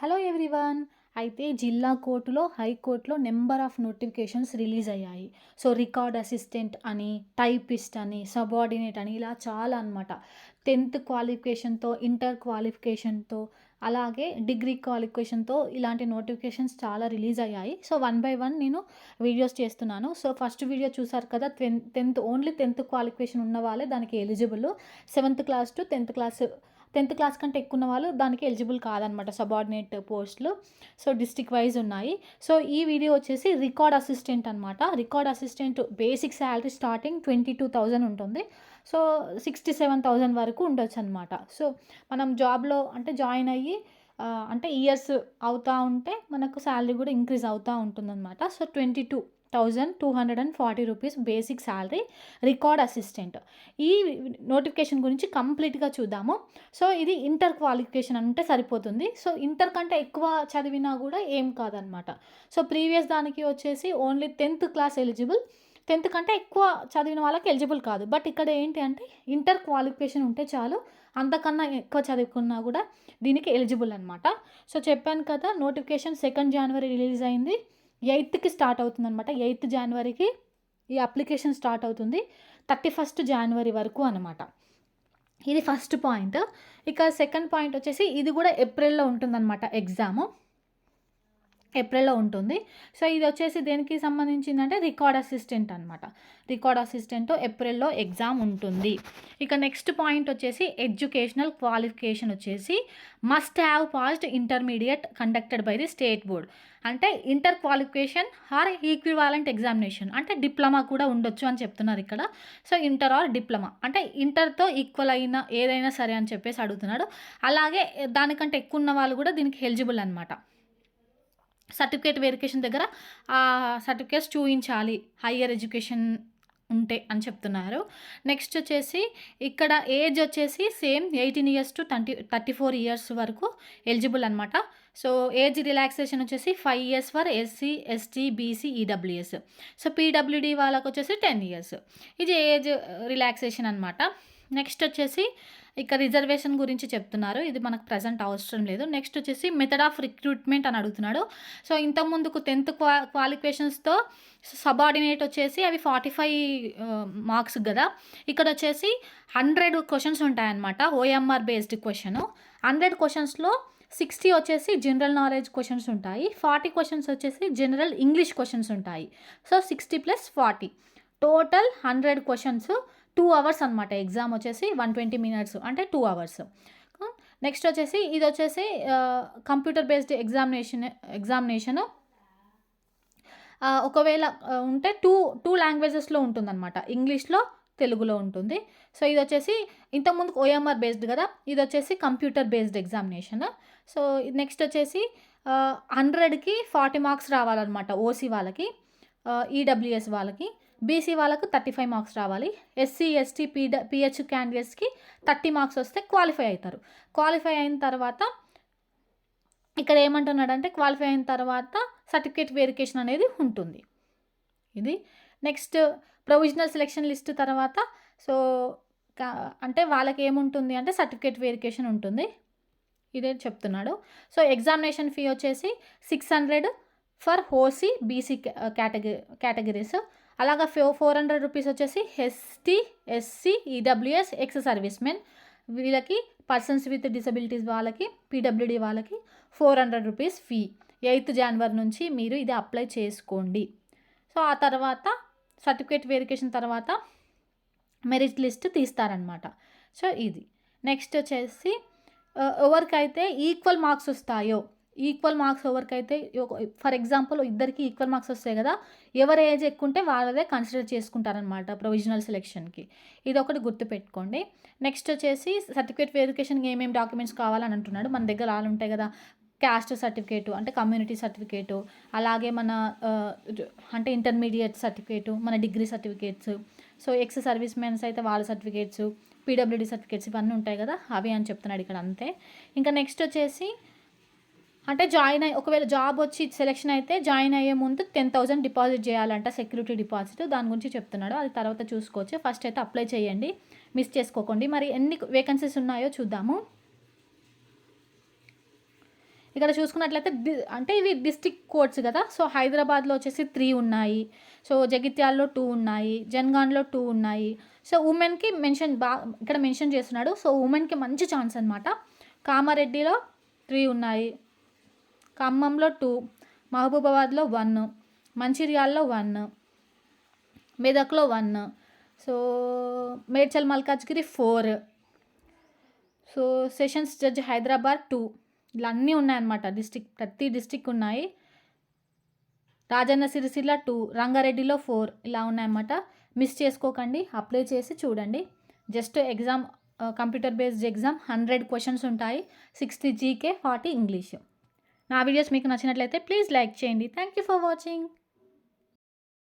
Hello everyone. అయితే జిల్లా కోర్టులో హైకోర్టులో నెంబర్ ఆఫ్ నోటిఫికేషన్స్ రిలీజ్ అయ్యాయి. సో రికార్డ్ అసిస్టెంట్ అని టైపిస్ట్ అని సబార్డినేట్ అని ఇలా చాలా అనమాట టెన్త్ క్వాలిఫికేషన్తో ఇంటర్ క్వాలిఫికేషన్తో అలాగే డిగ్రీ క్వాలిఫికేషన్తో ఇలాంటి నోటిఫికేషన్స్ చాలా రిలీజ్ అయ్యాయి. సో వన్ బై వన్ నేను వీడియోస్ చేస్తున్నాను. సో ఫస్ట్ వీడియో చూసారు కదా ten tenth only tenth qualification ఉన్న వాళ్ళే దానికి eligible. Seventh class to tenth class tenth class కంటే ఎక్కువ ఉన్న వాళ్ళు దానికి ఎలిజిబుల్ కాదనమాట సబార్డినేట్ పోస్టులు. సో డిస్టిక్ వైజ్ ఉన్నాయి. సో ఈ వీడియో వచ్చేసి రికార్డ్ అసిస్టెంట్ అనమాట record assistant basic salary starting twenty two thousand ఉంటుంది. సో సిక్స్టీ సెవెన్ థౌజండ్ వరకు ఉండొచ్చు అనమాట సో మనం జాబ్లో అంటే జాయిన్ అయ్యి అంటే ఇయర్స్ అవుతూ ఉంటే మనకు శాలరీ కూడా ఇంక్రీజ్ అవుతూ ఉంటుందన్నమాట. So twenty two thousand two hundred and forty rupees basic salary record assistant. ఈ నోటిఫికేషన్ గురించి కంప్లీట్గా చూద్దాము. సో ఇది ఇంటర్ క్వాలిఫికేషన్ అంటే సరిపోతుంది. సో ఇంటర్ కంటే ఎక్కువ చదివినా కూడా ఏం కాదనమాట సో ప్రీవియస్ దానికి వచ్చేసి only tenth class eligible. Tenth కంటే ఎక్కువ చదివిన వాళ్ళకి ఎలిజిబుల్ కాదు. బట్ ఇక్కడ ఏంటి అంటే ఇంటర్ క్వాలిఫికేషన్ ఉంటే చాలు అంతకన్నా ఎక్కువ చదువుకున్నా కూడా దీనికి ఎలిజిబుల్ అనమాట సో చెప్పాను కదా నోటిఫికేషన్ సెకండ్ జనవరి రిలీజ్ అయింది. ఎయిత్కి స్టార్ట్ అవుతుంది అనమాట ఎయిత్ జనవరికి ఈ అప్లికేషన్ స్టార్ట్ అవుతుంది. థర్టీ ఫస్ట్ జనవరి వరకు అనమాట ఇది ఫస్ట్ పాయింట్. ఇక సెకండ్ పాయింట్ వచ్చేసి ఇది కూడా ఏప్రిల్లో ఉంటుందన్నమాట ఎగ్జాము. ఏప్రిల్లో ఉంటుంది. సో ఇది వచ్చేసి దేనికి సంబంధించిందంటే రికార్డ్ అసిస్టెంట్ అనమాట రికార్డ్ అసిస్టెంట్ ఏప్రిల్లో ఎగ్జామ్ ఉంటుంది. ఇక నెక్స్ట్ పాయింట్ వచ్చేసి ఎడ్యుకేషనల్ క్వాలిఫికేషన్ వచ్చేసి must have passed intermediate conducted by the state board. అంటే inter qualification or equivalent examination. అంటే డిప్లొమా కూడా ఉండొచ్చు అని చెప్తున్నారు ఇక్కడ. So inter or diploma. అంటే ఇంటర్తో ఈక్వల్ అయిన ఏదైనా సరే అని చెప్పేసి అడుగుతున్నాడు. అలాగే దానికంటే ఎక్కువ ఉన్న వాళ్ళు కూడా దీనికి ఎలిజిబుల్ అనమాట సర్టిఫికేట్ వెరిఫికేషన్ దగ్గర ఆ సర్టిఫికేట్స్ చూపించాలి హయ్యర్ ఎడ్యుకేషన్ ఉంటే అని చెప్తున్నారు. నెక్స్ట్ వచ్చేసి ఇక్కడ ఏజ్ వచ్చేసి same eighteen years to thirty thirty four years వరకు ఎలిజిబుల్ అనమాట సో ఏజ్ రిలాక్సేషన్ వచ్చేసి five years for SC ST BC EWS. So PWD వాళ్ళకు వచ్చేసి టెన్ ఇయర్స్. ఇది ఏజ్ రిలాక్సేషన్ అనమాట నెక్స్ట్ వచ్చేసి ఇక రిజర్వేషన్ గురించి చెప్తున్నారు. ఇది మనకు ప్రజెంట్ అవసరం లేదు. నెక్స్ట్ వచ్చేసి మెథడ్ ఆఫ్ రిక్రూట్మెంట్ అని అడుగుతున్నాడు. సో ఇంతకుముందుకు టెన్త్ క్వా క్వాలిఫికేషన్స్తో సబార్డినేట్ వచ్చేసి అవి ఫార్టీ ఫైవ్ మార్క్స్ కదా. ఇక్కడ వచ్చేసి హండ్రెడ్ క్వశ్చన్స్ ఉంటాయన్నమాట ఓఎంఆర్ బేస్డ్ క్వశ్చన్. హండ్రెడ్ క్వశ్చన్స్లో సిక్స్టీ వచ్చేసి జనరల్ నాలెడ్జ్ క్వశ్చన్స్ ఉంటాయి. ఫార్టీ క్వశ్చన్స్ వచ్చేసి జనరల్ ఇంగ్లీష్ క్వశ్చన్స్ ఉంటాయి. So sixty plus forty. Total hundred questions two hours అనమాట ఎగ్జామ్ వచ్చేసి వన్ ట్వంటీ మినిట్స్ అంటే టూ అవర్స్. నెక్స్ట్ వచ్చేసి ఇది వచ్చేసి కంప్యూటర్ బేస్డ్ ఎగ్జామినేషన్ ఎగ్జామినేషన్ ఒకవేళ ఉంటే టూ టూ లాంగ్వేజెస్లో ఉంటుందన్నమాట. ఇంగ్లీష్లో తెలుగులో ఉంటుంది. సో ఇది వచ్చేసి ఇంతకుముందు ఓఎంఆర్ బేస్డ్ కదా ఇది వచ్చేసి computer based examination so next వచ్చేసి హండ్రెడ్కి ఫార్టీ మార్క్స్ రావాలన్నమాట ఓసీ వాళ్ళకి ఈడబ్ల్యూఎస్ వాళ్ళకి. బీసీ వాళ్ళకు థర్టీ ఫైవ్ మార్క్స్ రావాలి ఎస్సీ ఎస్టీ పీడ పిహెచ్ క్యాండిడేట్స్కి థర్టీ మార్క్స్ వస్తే క్వాలిఫై అవుతారు. క్వాలిఫై అయిన తర్వాత ఇక్కడ ఏమంటున్నాడంటే క్వాలిఫై అయిన తర్వాత సర్టిఫికేట్ వెరిఫికేషన్ అనేది ఉంటుంది. ఇది నెక్స్ట్ ప్రొవిజనల్ సెలెక్షన్ లిస్ట్ తర్వాత సో అంటే వాళ్ళకి ఏముంటుంది అంటే సర్టిఫికేట్ వెరిఫికేషన్ ఉంటుంది. ఇదే చెప్తున్నాడు. సో ఎగ్జామినేషన్ ఫీ వచ్చేసి six hundred for OC BC category categories అలాగా ఫో ఫోర్ హండ్రెడ్ రూపీస్ వచ్చేసి ST SC EWS ex service men వీళ్ళకి పర్సన్స్ విత్ డిసబిలిటీస్ వాళ్ళకి పీడబ్ల్యూడి వాళ్ళకి four hundred rupees fee. Eighth January నుంచి మీరు ఇది అప్లై చేసుకోండి. సో ఆ తర్వాత సర్టిఫికేట్ వెరిఫికేషన్ తర్వాత మెరిట్ లిస్ట్ తీస్తారనమాట సో ఇది. నెక్స్ట్ వచ్చేసి ఎవరికైతే ఈక్వల్ మార్క్స్ వస్తాయో ఈక్వల్ మార్క్స్ ఎవరికైతే ఫర్ ఎగ్జాంపుల్ ఇద్దరికి ఈక్వల్ మార్క్స్ వస్తాయి కదా ఎవరి ఏజ్ ఎక్కువ ఉంటే వాళ్ళదే కన్సిడర్ చేసుకుంటారనమాట ప్రొవిజనల్ సెలెక్షన్కి ఇది ఒకటి గుర్తుపెట్టుకోండి. నెక్స్ట్ వచ్చేసి సర్టిఫికేట్ వెరిఫికేషన్కి ఏమేమి డాక్యుమెంట్స్ కావాలని అంటున్నాడు. మన దగ్గర వాళ్ళు ఉంటాయి కదా క్యాస్ట్ సర్టిఫికేటు అంటే కమ్యూనిటీ సర్టిఫికేటు అలాగే మన అంటే ఇంటర్మీడియట్ సర్టిఫికేటు మన degree certificates so ex service mens అయితే వాళ్ళ సర్టిఫికేట్స్ పీడబ్ల్యూడీ సర్టిఫికేట్స్ ఇవన్నీ ఉంటాయి కదా అవి అని చెప్తున్నాడు ఇక్కడ అంతే. ఇంకా నెక్స్ట్ వచ్చేసి అంటే జాయిన్ అయ్యి ఒకవేళ జాబ్ వచ్చి సెలెక్షన్ అయితే జాయిన్ అయ్యే ముందు టెన్ థౌసండ్ డిపాజిట్ చేయాలంట సెక్యూరిటీ డిపాజిట్. దాని గురించి చెప్తున్నాడు. అది తర్వాత చూసుకోవచ్చు. ఫస్ట్ అయితే అప్లై చేయండి. మిస్ చేసుకోకండి. మరి ఎన్ని వేకెన్సీస్ ఉన్నాయో చూద్దాము. ఇక్కడ చూసుకున్నట్లయితే అంటే ఇవి డిస్టిక్ కోర్ట్స్ కదా. సో హైదరాబాద్లో వచ్చేసి త్రీ ఉన్నాయి. సో జగిత్యాల్లో టూ ఉన్నాయి. జన్గాన్లో టూ ఉన్నాయి. సో ఉమెన్కి మెన్షన్ బా ఇక్కడ మెన్షన్ చేస్తున్నాడు. సో ఉమెన్కి మంచి ఛాన్స్ అనమాట కామారెడ్డిలో త్రీ ఉన్నాయి. ఖమ్మంలో టూ మహబూబాబాద్లో వన్ మంచిర్యాల్లో వన్ మెదక్లో one. So Medchal Malkajgiri four. So sessions judge Hyderabad two. ఇలా అన్నీ ఉన్నాయన్నమాట డిస్టిక్ ప్రతి డిస్టిక్ ఉన్నాయి. రాజన్న సిరిసిల్ల టూ రంగారెడ్డిలో ఫోర్ ఇలా ఉన్నాయన్నమాట. మిస్ చేసుకోకండి అప్లై చేసి చూడండి. Just exam computer based exam hundred questions ఉంటాయి. Sixty GK forty English. నా వీడియోస్ మీకు నచ్చినట్లయితే ప్లీజ్ లైక్ చేయండి. Thank you for watching